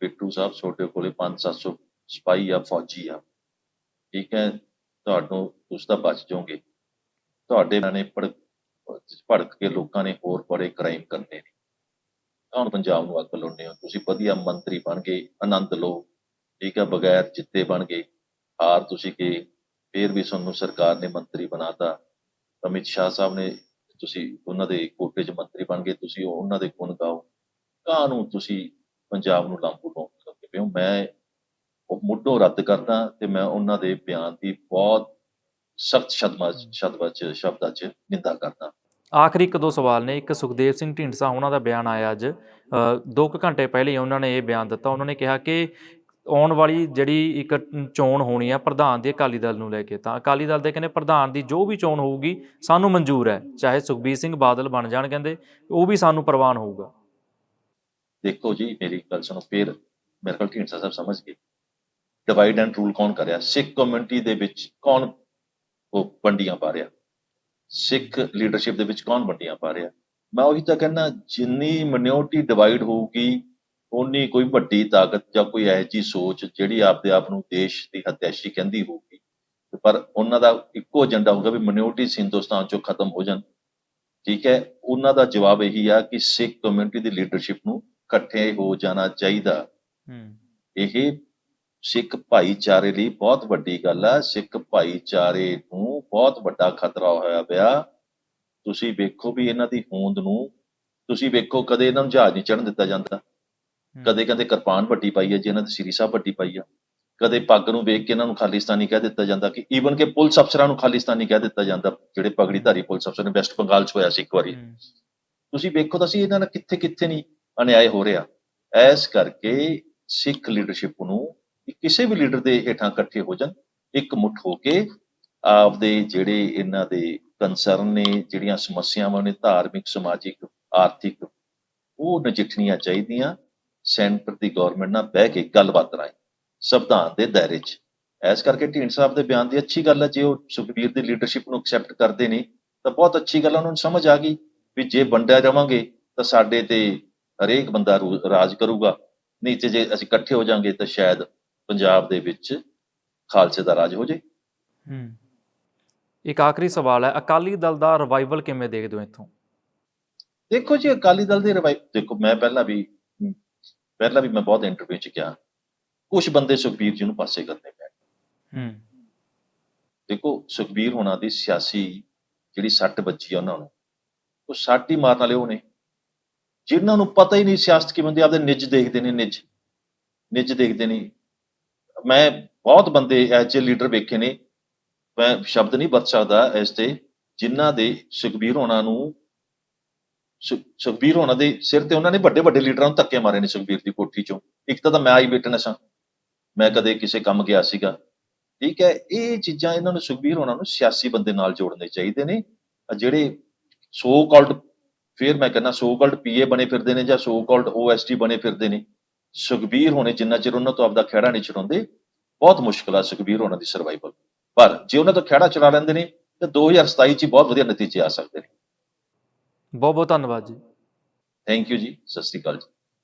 ਬਿੱਟੂ ਸਾਹਿਬ ਤੁਹਾਡੇ ਕੋਲੇ 5-700 ਸਿਪਾਹੀ ਆ ਫੌਜੀ ਆ। ਠੀਕ ਹੈ, ਤੁਹਾਨੂੰ ਤੁਸੀਂ ਤਾਂ ਬਚ ਜਾਓਗੇ। ਤੁਹਾਡੇ ਨਾਲ ਨੇ ਭੜ- ਭੜਕ ਕੇ ਲੋਕਾਂ ਨੇ ਹੋਰ ਬੜੇ ਕ੍ਰਾਈਮ ਕਰਨੇ ਨੇ। ਹੁਣ ਪੰਜਾਬ ਨੂੰ ਅੱਗ ਲਾਉਂਦੇ ਹੋ ਤੁਸੀਂ ਵਧੀਆ ਮੰਤਰੀ ਬਣ ਗਏ, ਆਨੰਦ ਲਓ, ਠੀਕ ਹੈ, ਬਗੈਰ ਜਿੱਤੇ ਬਣ ਗਏ। ਹਾਰ ਤੁਸੀਂ ਕੇ, ਫੇਰ ਵੀ ਤੁਹਾਨੂੰ ਸਰਕਾਰ ਨੇ ਮੰਤਰੀ ਬਣਾਤਾ। ਅਮਿਤ ਸ਼ਾਹ ਸਾਹਿਬ ਨੇ ਤੁਸੀਂ ਉਹਨਾਂ ਦੇ ਕੋਟੇ 'ਚ ਮੰਤਰੀ ਬਣ ਗਏ, ਤੁਸੀਂ ਉਹਨਾਂ ਦੇ ਗੁਣ ਗਾਓ। ਕਾਹਨੂੰ ਤੁਸੀਂ ਪੰਜਾਬ ਨੂੰ ਲਾਂਬੂ ਲਾਉਣ ਪਏ ਹੋ? ਮੈਂ ਉਹ ਮੁੱਢੋਂ ਰੱਦ ਕਰਦਾ ਤੇ ਮੈਂ ਉਹਨਾਂ ਦੇ ਬਿਆਨ ਦੀ ਬਹੁਤ ਸਖਤ ਸ਼ਬਦਾਂ ਸ਼ਬਦਾਂ 'ਚ ਸ਼ਬਦਾਂ 'ਚ ਨਿੰਦਾ ਕਰਦਾ। ਆਖਰੀ ਇੱਕ ਦੋ ਸਵਾਲ ਨੇ। ਇੱਕ ਸੁਖਦੇਵ ਸਿੰਘ ਢੀਂਡਸਾ ਉਹਨਾਂ ਦਾ ਬਿਆਨ ਆਇਆ ਅੱਜ। ਅ, ਦੋ ਕੁ ਘੰਟੇ ਪਹਿਲੇ ਉਹਨਾਂ ਨੇ ਇਹ ਬਿਆਨ ਦਿੱਤਾ। ਉਹਨਾਂ ਨੇ ਕਿਹਾ ਕਿ ਆਉਣ ਵਾਲੀ ਜਿਹੜੀ ਇੱਕ ਚੋਣ ਹੋਣੀ ਆ ਪ੍ਰਧਾਨ ਦੀ ਅਕਾਲੀ ਦਲ ਨੂੰ ਲੈ ਕੇ। ਤਾਂ ਅਕਾਲੀ ਦਲ ਦੇ ਕਹਿੰਦੇ ਪ੍ਰਧਾਨ ਦੀ ਜੋ ਵੀ ਚੋਣ ਹੋਊਗੀ ਸਾਨੂੰ ਮਨਜ਼ੂਰ ਹੈ। ਚਾਹੇ ਸੁਖਬੀਰ ਸਿੰਘ ਬਾਦਲ ਬਣ ਜਾਣ ਕਹਿੰਦੇ ਉਹ ਵੀ ਸਾਨੂੰ ਪ੍ਰਵਾਨ ਹੋਊਗਾ। ਦੇਖੋ ਜੀ ਮੇਰੀ ਗੱਲ ਸੁਣੋ ਫਿਰ ਮੇਰੇ ਕੋਲ ਢੀਂਡਸਾ ਸਾਹਿਬ ਸਮਝ ਗਏ। ਡਿਵਾਈਡ ਐਂਡ ਰੂਲ ਕੌਣ ਕਰਿਆ ਸਿੱਖ ਕਮਿਊਨਿਟੀ ਦੇ ਵਿੱਚ ਕੌਣ ਉਹ ਵੰਡੀਆਂ ਪਾ ਰਿਹਾ? ਸਿੱਖ ਲੀਡਰਸ਼ਿਪ ਦੇ ਵਿੱਚ ਕੌਣ ਵੰਡੀਆਂ ਪਾ ਰਿਹਾ? ਮੈਂ ਉਹੀ ਤਾਂ ਕਹਿੰਦਾ ਜਿੰਨੀ ਮਿਨੋਰਟੀ ਡਿਵਾਈਡ ਹੋਊਗੀ ਉਨੀ ਕੋਈ ਵੱਡੀ ਤਾਕਤ ਜਾਂ ਕੋਈ ਜਿਹੀ ਸੋਚ ਜਿਹੜੀ ਆਪਦੇ ਆਪ ਨੂੰ ਦੇਸ਼ ਦੀ ਹਤਿਆਸ਼ੀ ਕਹਿੰਦੀ ਹੋਊਗੀ। ਪਰ ਉਹਨਾਂ ਦਾ ਇੱਕੋ ਏਜੰਡਾ ਹੋਊਗਾ ਵੀ ਮਿਨੋਰਟੀਜ਼ ਹਿੰਦੁਸਤਾਨ ਚੋਂ ਖਤਮ ਹੋ ਜਾਣ। ਠੀਕ ਹੈ ਉਹਨਾਂ ਦਾ ਜਵਾਬ ਇਹੀ ਆ ਕਿ ਸਿੱਖ ਕਮਿਊਨਿਟੀ ਦੀ ਲੀਡਰਸ਼ਿਪ ਨੂੰ ਇਕੱਠੇ ਹੋ ਜਾਣਾ ਚਾਹੀਦਾ। ਹੂੰ। ਇਹ ਸਿੱਖ ਭਾਈਚਾਰੇ ਲਈ ਬਹੁਤ ਵੱਡੀ ਗੱਲ ਆ। ਸਿੱਖ ਭਾਈਚਾਰੇ ਨੂੰ ਬਹੁਤ ਵੱਡਾ ਖਤਰਾ ਹੋਇਆ ਪਿਆ। ਤੁਸੀਂ ਵੇਖੋ ਵੀ ਇਹਨਾਂ ਦੀ ਹੋਂਦ ਨੂੰ ਤੁਸੀਂ ਵੇਖੋ ਕਦੇ ਇਹਨਾਂ ਨੂੰ ਜਹਾਜ਼ ਨਹੀਂ ਚੜ੍ਹਨ ਦਿੱਤਾ ਜਾਂਦਾ। ਕਦੇ ਕਦੇ ਕਿਰਪਾਨ ਵੱਡੀ ਪਾਈ ਹੈ ਜੀ ਇਹਨਾਂ ਦੀ ਸ੍ਰੀ ਸਾਹਿਬ ਵੱਡੀ ਪਾਈ ਆ। ਕਦੇ ਪੱਗ ਨੂੰ ਵੇਖ ਕੇ ਇਹਨਾਂ ਨੂੰ ਖਾਲਿਸਤਾਨੀ ਕਹਿ ਦਿੱਤਾ ਜਾਂਦਾ ਕਿ ਈਵਨ ਕਿ ਪੁਲਿਸ ਅਫਸਰਾਂ ਨੂੰ ਖਾਲਿਸਤਾਨੀ ਕਹਿ ਦਿੱਤਾ ਜਾਂਦਾ ਜਿਹੜੇ ਪਗੜੀਧਾਰੀ ਪੁਲਿਸ ਅਫਸਰ ਨੇ ਵੈਸਟ ਬੰਗਾਲ 'ਚ ਹੋਇਆ ਸੀ ਇੱਕ ਵਾਰੀ। ਤੁਸੀਂ ਵੇਖੋ ਤਾਂ ਸੀ ਇਹਨਾਂ ਨਾਲ ਕਿੱਥੇ ਕਿੱਥੇ ਨਹੀਂ ਅਨਿਆਏ ਹੋ ਰਿਹਾ। ਐਸ ਕਰਕੇ ਸਿੱਖ ਲੀਡਰਸ਼ਿਪ ਨੂੰ ਕਿਸੇ ਵੀ ਲੀਡਰ ਦੇ ਹੇਠਾਂ ਇਕੱਠੇ ਹੋ ਜਾਣ, ਇੱਕ ਮੁੱਠ ਹੋ ਕੇ ਆਪਦੇ ਜਿਹੜੇ ਇਹਨਾਂ ਦੇ ਕੰਸਰਨ ਨੇ, ਜਿਹੜੀਆਂ ਸਮੱਸਿਆਵਾਂ ਨੇ, ਧਾਰਮਿਕ, ਸਮਾਜਿਕ, ਆਰਥਿਕ, ਉਹ ਨਜਿੱਠਣੀਆਂ ਚਾਹੀਦੀਆਂ। ਸੈਂਟਰ ਦੀ ਗਵਰਨਮੈਂਟ ਨਾਲ ਬਹਿ ਕੇ ਗੱਲਬਾਤ ਰਾਹੀਂ, ਸੰਵਿਧਾਨ ਦੇ ਦਾਇਰੇ 'ਚ। ਐਸ ਕਰਕੇ ਢੀਂਡ ਸਾਹਿਬ ਦੇ ਬਿਆਨ ਦੀ ਅੱਛੀ ਗੱਲ ਹੈ, ਜੇ ਉਹ ਸੁਖਬੀਰ ਦੀ ਲੀਡਰਸ਼ਿਪ ਨੂੰ ਐਕਸੈਪਟ ਕਰਦੇ ਨੇ, ਤਾਂ ਬਹੁਤ ਅੱਛੀ ਗੱਲ ਉਹਨਾਂ ਨੂੰ ਸਮਝ ਆ ਗਈ ਵੀ ਜੇ ਵੰਡਿਆ ਜਾਵਾਂਗੇ, ਤਾਂ ਸਾਡੇ ਤੇ ਹਰੇਕ ਬੰਦਾ ਰੂ- ਰਾਜ ਕਰੂਗਾ। ਨਹੀਂ ਤੇ ਜੇ ਅਸੀਂ ਇਕੱਠੇ ਹੋ ਜਾਾਂਗੇ ਤਾਂ ਸ਼ਾਇਦ ਪੰਜਾਬ ਦੇ ਵਿੱਚ ਖਾਲਸੇ ਦਾ ਰਾਜ ਹੋ ਜੇ। ਹੂੰ। ਇੱਕ ਆਖਰੀ ਸਵਾਲ ਹੈ ਅਕਾਲੀ ਦਲ ਦਾ ਰਿਵਾਈਵਲ ਕਿਵੇਂ ਦੇਖਦੇ ਹੋ ਇੱਥੋਂ? ਦੇਖੋ ਜੀ ਅਕਾਲੀ ਦਲ ਦੇ ਰਵਾਈ ਦੇਖੋ ਮੈਂ ਪਹਿਲਾਂ ਵੀ ਪਹਿਲਾਂ ਵੀ ਮੈਂ ਬਹੁਤ ਇੰਟਰਵਿਊ ਚ ਕਿਹਾ ਕੁਝ ਬੰਦੇ ਸੁਖਬੀਰ ਜੀ ਨੂੰ ਪਾਸੇ ਕਰਨੇ ਪਏ ਹੂੰ। ਦੇਖੋ ਸੁਖਬੀਰ ਹੋਣਾ ਦੀ ਸਿਆਸੀ ਜਿਹੜੀ ਸੱਟ ਵੱਜੀ ਆ ਉਹਨਾਂ ਨੂੰ ਉਹ ਸੱਟ ਹੀ ਮਾਰਨ ਵਾਲੇ ਉਹ ਨੇ। ਜਿਨ੍ਹਾਂ ਨੂੰ ਪਤਾ ਹੀ ਨਹੀਂ ਸਿਆਸਤ ਕਿਵੇਂ ਹੁੰਦੀ ਆਪਦੇ ਨਿੱਜ ਦੇਖਦੇ ਨੇ ਨਿੱਜ। ਨਿੱਜ ਦੇਖਦੇ ਨੇ। ਮੈਂ ਬਹੁਤ ਬੰਦੇ ਇਹੋ ਜਿਹੇ ਲੀਡਰ ਵੇਖੇ ਨੇ। ਮੈਂ ਸ਼ਬਦ ਨਹੀਂ ਵਰਤ ਸਕਦਾ ਇਸ ਤੇ। ਜਿਨ੍ਹਾਂ ਦੇ ਸੁਖਬੀਰ ਹੋਣਾ ਨੂੰ ਸੁ- ਸੁਖਬੀਰ ਹੋਣਾ ਦੇ ਸਿਰ ਤੇ ਉਹਨਾਂ ਨੇ ਵੱਡੇ ਵੱਡੇ ਲੀਡਰਾਂ ਨੂੰ ਧੱਕੇ ਮਾਰੇ ਨੇ ਸੁਖਬੀਰ ਦੀ ਕੋਠੀ ਚੋਂ। ਇੱਕ ਤਾਂ ਮੈਂ ਆਈ ਵਿਟਨੈਸ ਹਾਂ ਮੈਂ ਕਦੇ ਕਿਸੇ ਕੰਮ ਗਿਆ ਸੀਗਾ। ਠੀਕ ਹੈ, ਇਹ ਚੀਜ਼ਾਂ ਇਹਨਾਂ ਨੂੰ ਸੁਖਬੀਰ ਹੋਣਾ ਨੂੰ ਸਿਆਸੀ ਬੰਦੇ ਨਾਲ ਜੋੜਨੇ ਚਾਹੀਦੇ ਨੇ। ਜਿਹੜੇ ਸੋ ਕਾਲਡ ਫਿਰ ਮੈਂ ਕਹਿੰਦਾ ਸੋ ਕਾਲਡ ਪੀਏ ਬਣੇ ਫਿਰਦੇ ਨੇ ਜਾਂ ਸੋ ਕਾਲਡ ਓਐਸਟੀ ਬਣੇ ਫਿਰਦੇ ਨੇ। ਸੁਖਬੀਰ ਹੋਣੇ ਜਿੰਨਾ ਚਿਰ ਉਹਨਾਂ ਤੋਂ ਆਪਦਾ ਖਹਿੜਾ ਨਹੀਂ ਛਡਾਉਂਦੇ ਬਹੁਤ ਮੁਸ਼ਕਲ ਆ ਸੁਖਬੀਰ ਹੋਣਾ ਦੀ ਸਰਵਾਈਵਲ ਪਰ ਜੇ ਉਹਨਾਂ ਤੋਂ ਖਹਿੜਾ ਚਲਾ ਲੈਂਦੇ ਨੇ ਤਾਂ 2027 ਚ ਬਹੁਤ ਵਧੀਆ ਨਤੀਜੇ ਆ ਸਕਦੇ ਨੇ। ਬਹੁਤ ਬਹੁਤ ਧੰਨਵਾਦ ਜੀ। ਥੈਂਕ ਯੂ ਜੀ ਸਤਿ ਸ੍ਰੀ ਅਕਾਲ ਜੀ।